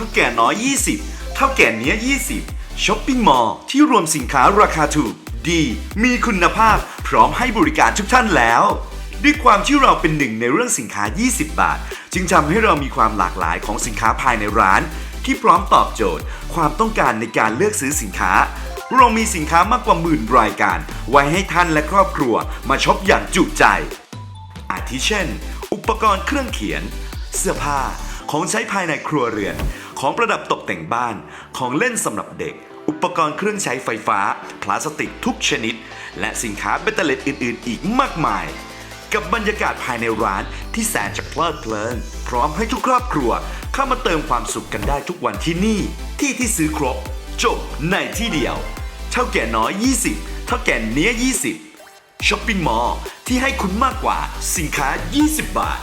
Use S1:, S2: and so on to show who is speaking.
S1: ท่าแก่น้อย 20 เท่าแก่เนี้ย 20ช้อปปิ้งมอลล์ที่รวมสินค้าราคาถูก ดี มีคุณภาพ พร้อมให้บริการทุกท่านแล้ว ด้วยความที่เราเป็นหนึ่งในเรื่องสินค้า 20 บาท จึงทำให้เรามีความหลากหลายของสินค้าภายในร้าน ที่พร้อมตอบโจทย์ ความต้องการในการเลือกซื้อสินค้า เรามีสินค้ามากกว่าหมื่นรายการ ไว้ให้ท่านและครอบครัวมาช็อปอย่างจุใจ อาทิเช่น อุปกรณ์เครื่องเขียน เสื้อผ้า ของใช้ภายในครัวเรือน ของประดับตกแต่งบ้าน ของเล่นสำหรับเด็ก อุปกรณ์เครื่องใช้ไฟฟ้า พลาสติกทุกชนิด และสินค้าเบตเตอร์เล็ตอื่น ๆ อีกมากมาย กับบรรยากาศภายในร้านที่แสนจะเพลิดเพลิน พร้อมให้ทุกครอบครัว เข้ามาเติมความสุขกันได้ทุกวันที่นี่ ที่ที่ซื้อครบ จบในที่เดียว เท่าแก่น้อย 20 เท่าแก่เนี้ย 20ช้อปปิ้งมอลล์ที่ให้คุณมากกว่าสินค้า 20 บาท